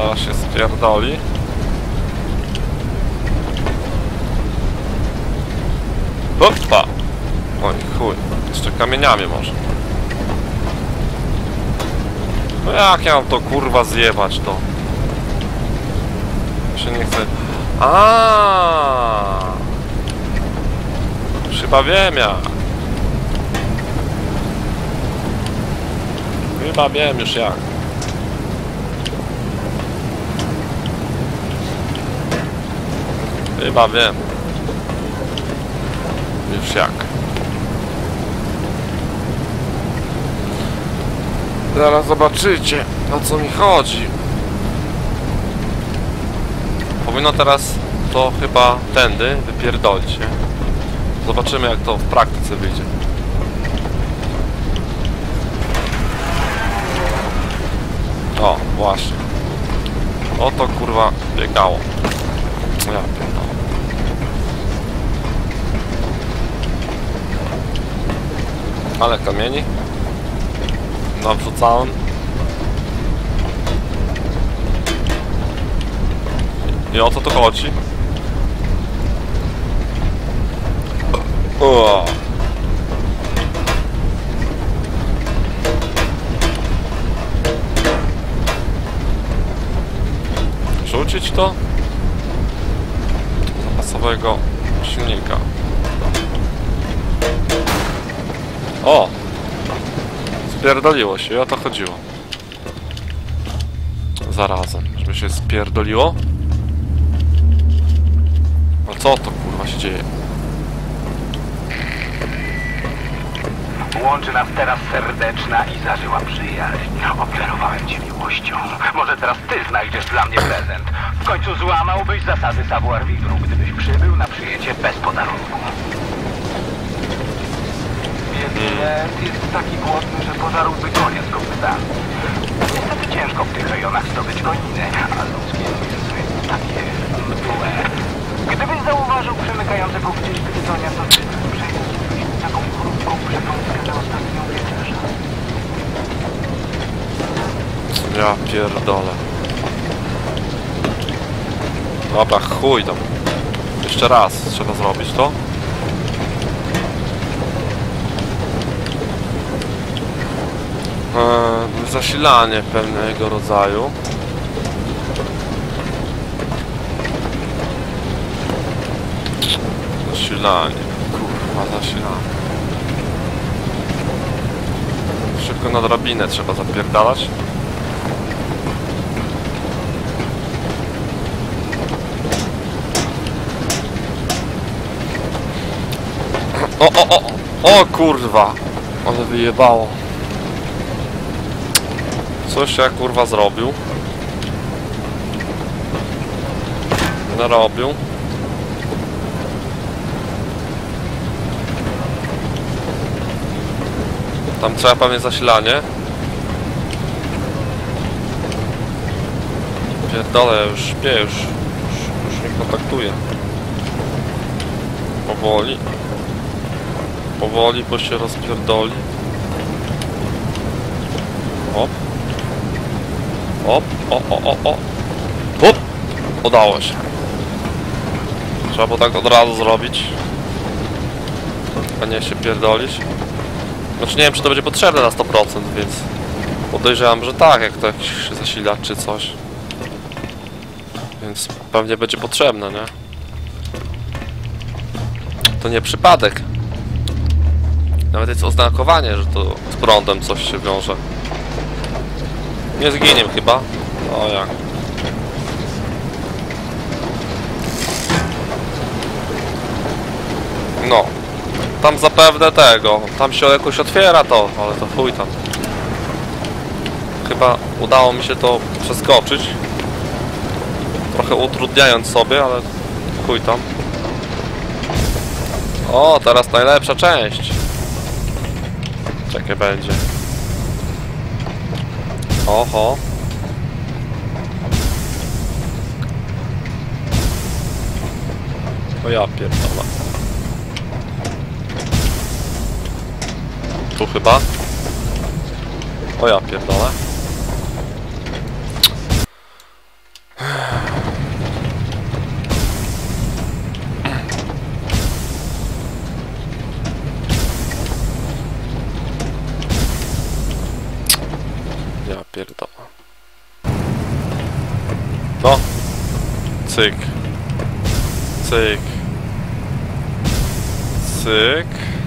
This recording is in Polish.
Zaraz się spierdoli. Opa! Oj chuj, jeszcze kamieniami może. No jak ja mam to kurwa zjebać to? Się nie chcę... A. Chyba wiem ja. Chyba wiem już jak. Chyba wiem. Już jak. Zaraz zobaczycie, o co mi chodzi. Powinno teraz to chyba tędy wypierdolić, nie? Zobaczymy jak to w praktyce wyjdzie. O, właśnie. O to kurwa biegało. Ja pierdolę. Ale kamieni. Nawrzucałem. I o co tu chodzi? O. Rzucić to? Zapasowego silnika. O! Spierdoliło się o to chodziło. Zarazem, żeby się spierdoliło. A co to kurwa się dzieje? Łączy nas teraz serdeczna i zażyła przyjaźń. Ofiarowałem ci miłością. Może teraz ty znajdziesz dla mnie prezent. W końcu złamałbyś zasady savoir vivre, gdybyś przybył na przyjęcie bez podarunku. Więc jest taki głodny, że pożarłby koniec go wstanu. Niestety ciężko w tych rejonach zdobyć koniny, a ludzkie jest takie mdłe. Gdybyś zauważył przemykające po gdzieś gryzonia, to ty przejdziesz taką krótką przekąskę na ostatnią wieczerzę. Ja pierdolę. Dobra, chuj tam. Jeszcze raz trzeba zrobić to. Zasilanie pewnego rodzaju. Zasilanie. Kurwa, zasilanie. Szybko na drabinę trzeba zapierdalać. O, o, o! O kurwa! Ale wyjebało. Coś ja kurwa zrobił. Narobił. Tam trzeba pewnie zasilanie. Pierdolę, już śpię, już, już, już nie kontaktuję. Powoli. Powoli, bo się rozpierdoli. Op. Op, o, o, o, o. Up. Udało się. Trzeba było tak od razu zrobić. A nie się pierdolić. Znaczy nie wiem, czy to będzie potrzebne na 100%, więc podejrzewam, że tak, jak to jakiś zasilacz czy coś. Więc pewnie będzie potrzebne, nie? To nie przypadek. Nawet jest oznakowanie, że to z prądem coś się wiąże. Nie zginiem chyba. O jak. No. Tam zapewne tego. Tam się jakoś otwiera to, ale to chuj tam. Chyba udało mi się to przeskoczyć. Trochę utrudniając sobie, ale chuj tam. O, teraz najlepsza część. Czekaj, będzie. Oho. O ja pierdolę. Tu chyba. O ja pierdolę. Pierdolę. No. Cyk. Cyk. Cyk.